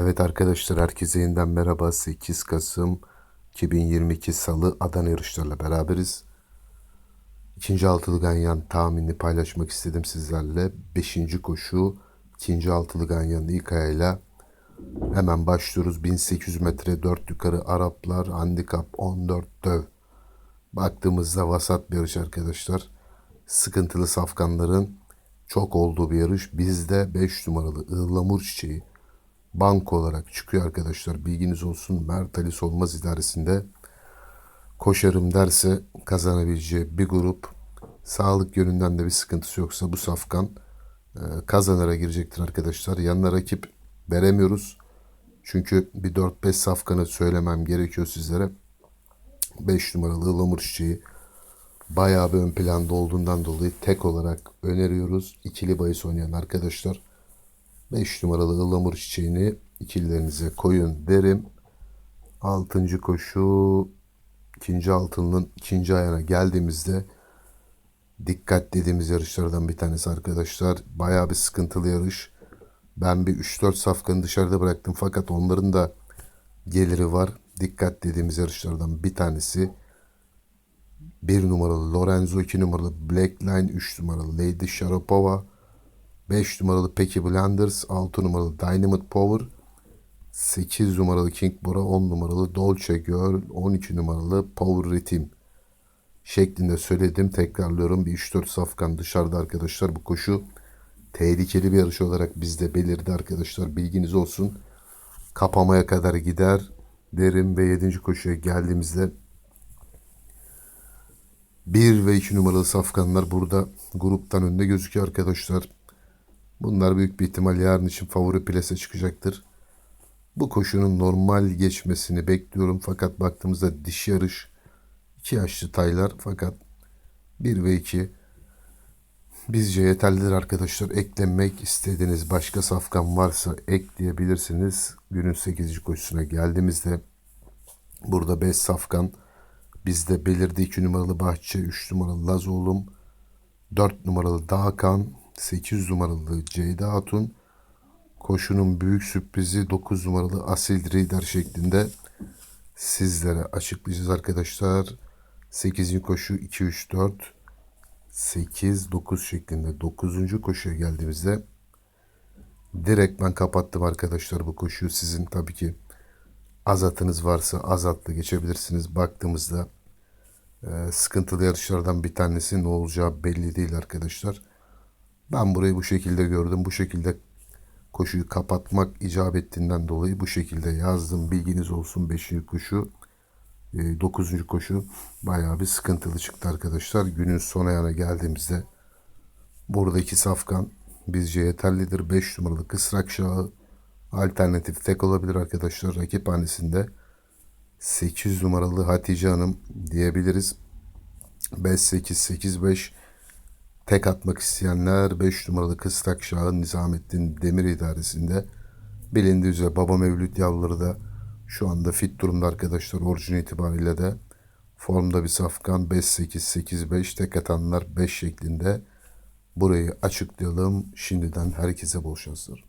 Evet arkadaşlar herkese yeniden merhaba. 8 Kasım 2022 Salı Adana yarışlarla beraberiz. İkinci altılı ganyan tahminini paylaşmak istedim sizlerle. Beşinci koşu ikinci altılı ganyanın ilk ayağıyla hemen başlıyoruz. 1800 metre 4 yukarı Araplar handikap 14 döv. Baktığımızda vasat bir yarış arkadaşlar. Sıkıntılı safkanların çok olduğu bir yarış. Bizde 5 numaralı ıhlamur çiçeği banko olarak çıkıyor arkadaşlar. Bilginiz olsun. Mert Ali Solmaz idaresinde koşarım derse kazanabileceği bir grup. Sağlık yönünden de bir sıkıntısı yoksa bu safkan e, kazanara girecektir arkadaşlar. Yanına rakip veremiyoruz. Çünkü bir 4-5 safkanı söylemem gerekiyor sizlere. 5 numaralı ılamur çiçeği bayağı bir ön planda olduğundan dolayı tek olarak öneriyoruz. İkili bahis oynayan arkadaşlar 5 numaralı ılamur çiçeğini ikililerinize koyun derim. 6. koşu ikinci altının ikinci ayağına geldiğimizde dikkat dediğimiz yarışlardan bir tanesi arkadaşlar. Bayağı bir sıkıntılı yarış. Ben bir 3-4 safkanı dışarıda bıraktım fakat onların da geliri var. Dikkat dediğimiz yarışlardan bir tanesi. 1 numaralı Lorenzo, 2 numaralı Blackline, 3 numaralı Lady Sharapova, 5 numaralı Pecky Blenders, 6 numaralı Dynamite Power, 8 numaralı King Bora, 10 numaralı Dolce Girl, 12 numaralı Power Rhythm şeklinde söyledim. Tekrarlıyorum. Bir 3-4 safkan dışarıda arkadaşlar. Bu koşu tehlikeli bir yarış olarak bizde belirdi arkadaşlar. Bilginiz olsun. Kapamaya kadar gider derim ve 7. koşuya geldiğimizde 1 ve 2 numaralı safkanlar burada gruptan önde gözüküyor arkadaşlar. Bunlar büyük bir ihtimal yarın için favori plase çıkacaktır. Bu koşunun normal geçmesini bekliyorum. Fakat baktığımızda dişi yarış 2 yaşlı taylar fakat 1 ve 2 bizce yeterlidir arkadaşlar. Eklemek istediğiniz başka safkan varsa ekleyebilirsiniz. Günün 8. koşusuna geldiğimizde burada 5 safkan bizde belirdi 2 numaralı Bahçe, 3 numaralı Lazoğlum, 4 numaralı Dağkan, 8 numaralı Ceyda Hatun, koşunun büyük sürprizi 9 numaralı Asil Rider şeklinde sizlere açıklayacağız arkadaşlar. 8. koşu 2 3 4 8 9 şeklinde 9. koşuya geldiğimizde direkt ben kapattım arkadaşlar bu koşuyu. Sizin tabii ki azatınız varsa azatla geçebilirsiniz. Baktığımızda e, sıkıntılı yarışlardan bir tanesi ne olacağı belli değil arkadaşlar. Ben burayı bu şekilde gördüm. Bu şekilde koşuyu kapatmak icap ettiğinden dolayı bu şekilde yazdım. Bilginiz olsun 5. koşu. 9. E, koşu bayağı bir sıkıntılı çıktı arkadaşlar. Günün son ayağına geldiğimizde buradaki safkan bizce yeterlidir. 5 numaralı kısrak şahı alternatif tek olabilir arkadaşlar. Rakip hanesinde 8 numaralı Hatice Hanım diyebiliriz. 5-8-8-5 tek atmak isteyenler 5 numaralı Kısrak Şahı Nizamettin Demir İdaresi'nde bilindiği üzere Baba Mevlüt yavruları da şu anda fit durumda arkadaşlar. Orijin itibariyle de formda bir safkan 5-8-8-5 tek atanlar 5 şeklinde burayı açıklayalım. Şimdiden herkese bol şanslar.